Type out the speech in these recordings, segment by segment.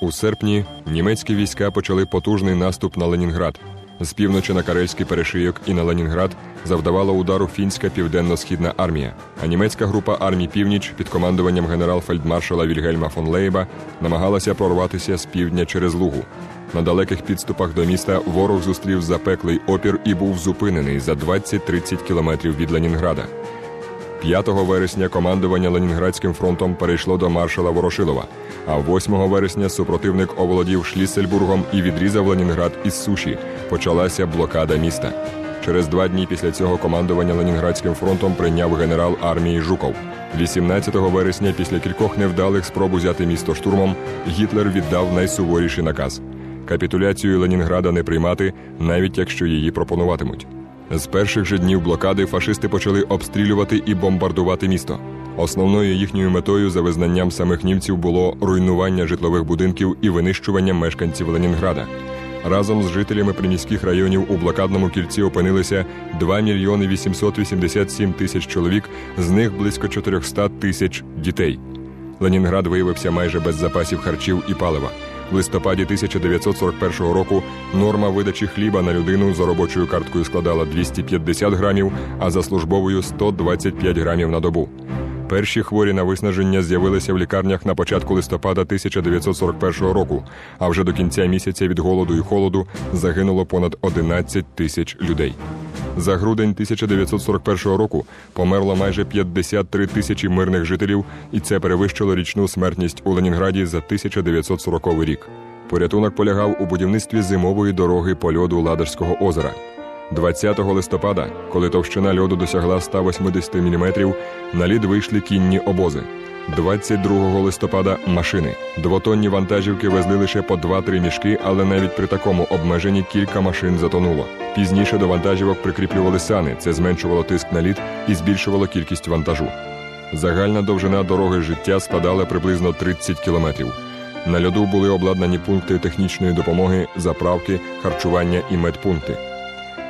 У серпні німецькі війська почали потужний наступ на Ленінград. З півночі на Карельський перешийок і на Ленінград завдавала удару фінська південно-східна армія. А німецька група армій Північ під командуванням генерал-фельдмаршала Вільгельма фон Лейба намагалася прорватися з півдня через Лугу. На далеких підступах до міста ворог зустрів запеклий опір і був зупинений за 20-30 кілометрів від Ленінграда. 5 вересня командування Ленінградським фронтом перейшло до маршала Ворошилова, а 8 вересня супротивник оволодів Шліссельбургом і відрізав Ленінград із суші. Почалася блокада міста. Через два дні після цього командування Ленінградським фронтом прийняв генерал армії Жуков. 18 вересня, після кількох невдалих спроб узяти місто штурмом, Гітлер віддав найсуворіший наказ капітуляцію Ленінграда не приймати, навіть якщо її пропонуватимуть. З перших же днів блокади фашисти почали обстрілювати і бомбардувати місто. Основною їхньою метою, за визнанням самих німців, було руйнування житлових будинків і винищування мешканців Ленінграда. Разом з жителями приміських районів у блокадному кільці опинилися 2 мільйони 887 тисяч чоловік, з них близько 400 тисяч дітей. Ленінград виявився майже без запасів харчів і палива. В листопаді 1941 року норма видачі хліба на людину за робочою карткою складала 250 грамів, а за службовою 125 грамів на добу. Перші хворі на виснаження з'явилися в лікарнях на початку листопада 1941 року, а вже до кінця місяця від голоду і холоду загинуло понад 11 тисяч людей. За грудень 1941 року померло майже 53 тисячі мирних жителів, і це перевищило річну смертність у Ленінграді за 1940 рік. Порятунок полягав у будівництві зимової дороги по льоду Ладожського озера. 20 листопада, коли товщина льоду досягла 180 мм, на лід вийшли кінні обози. 22 листопада машини. Двотонні вантажівки везли лише по 2-3 мішки, але навіть при такому обмеженні кілька машин затонуло. Пізніше до вантажівок прикріплювали сани. Це зменшувало тиск на лід і збільшувало кількість вантажу. Загальна довжина дороги життя складала приблизно 30 кілометрів. На льоду були обладнані пункти технічної допомоги, заправки, харчування і медпункти.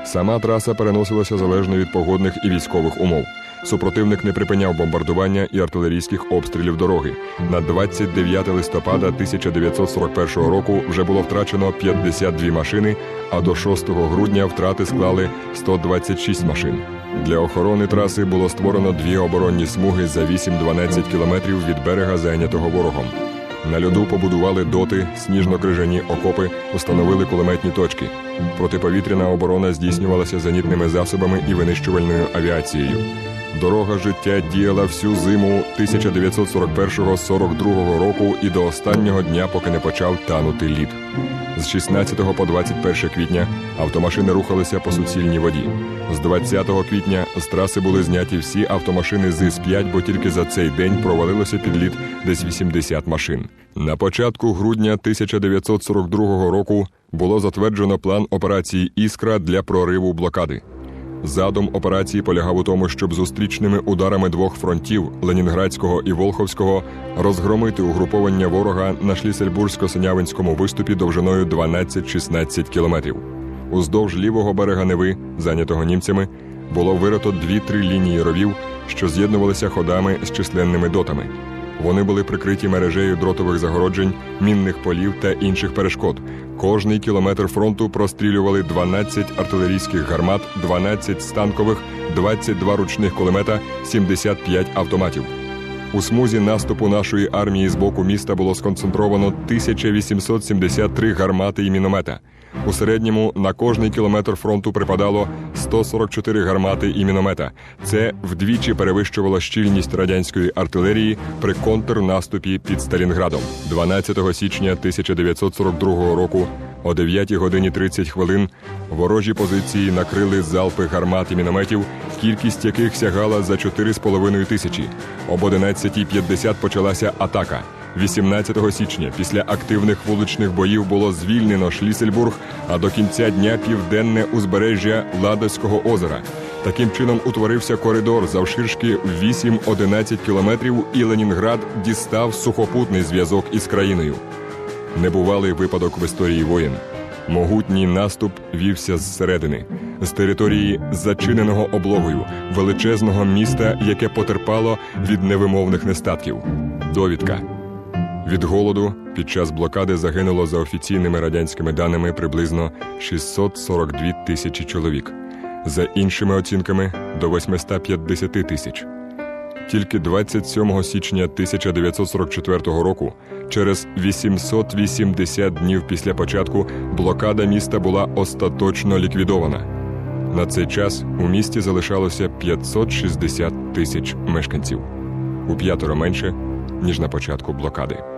Сама траса переносилася залежно від погодних і військових умов. Супротивник не припиняв бомбардування і артилерійських обстрілів дороги. На 29 листопада 1941 року вже було втрачено 52 машини, а до 6 грудня втрати склали 126 машин. Для охорони траси було створено дві оборонні смуги за 8-12 кілометрів від берега, зайнятого ворогом. На льоду побудували доти, сніжно-крижані окопи, установили кулеметні точки. Протиповітряна оборона здійснювалася зенітними засобами і винищувальною авіацією. Дорога життя діяла всю зиму 1941-42 року і до останнього дня, поки не почав танути лід. З 16 по 21 квітня автомашини рухалися по суцільній воді. З 20 квітня з траси були зняті всі автомашини з ІС-5, бо тільки за цей день провалилося під лід десь 80 машин. На початку грудня 1942 року було затверджено план операції Іскра для прориву блокади. Задум операції полягав у тому, щоб зустрічними ударами двох фронтів Ленінградського і Волховського розгромити угруповання ворога на Шлісельбурзько-Синявинському виступі довжиною 12-16 кілометрів. Уздовж лівого берега Неви, зайнятого німцями, було вирито дві-три лінії ровів, що з'єднувалися ходами з численними дотами. Вони були прикриті мережею дротових загороджень, мінних полів та інших перешкод. Кожний кілометр фронту прострілювали 12 артилерійських гармат, 12 станкових, 22 ручних кулемета, 75 автоматів. У смузі наступу нашої армії з боку міста було сконцентровано 1873 гармати і міномета. У середньому на кожний кілометр фронту припадало 144 гармати і міномета. Це вдвічі перевищувало щільність радянської артилерії при контрнаступі під Сталінградом. 12 січня 1942 року о 9 годині 30 хвилин ворожі позиції накрили залпи гармат і мінометів, кількість яких сягала за 4,5 тисячі. Об 11.50 почалася атака. 18 січня після активних вуличних боїв було звільнено Шлісельбург, а до кінця дня південне узбережжя Ладозького озера. Таким чином утворився коридор завширшки в 8-11 кілометрів, і Ленінград дістав сухопутний зв'язок із країною. Небувалий випадок в історії воєн. Могутній наступ вівся зсередини, з території зачиненого облогою, величезного міста, яке потерпало від невимовних нестатків. Довідка від голоду під час блокади загинуло за офіційними радянськими даними приблизно 642 тисячі чоловік, за іншими оцінками до 850 тисяч. Тільки 27 січня 1944 року, через 880 днів після початку, блокада міста була остаточно ліквідована. На цей час у місті залишалося 560 тисяч мешканців у п'ятеро менше ніж на початку блокади.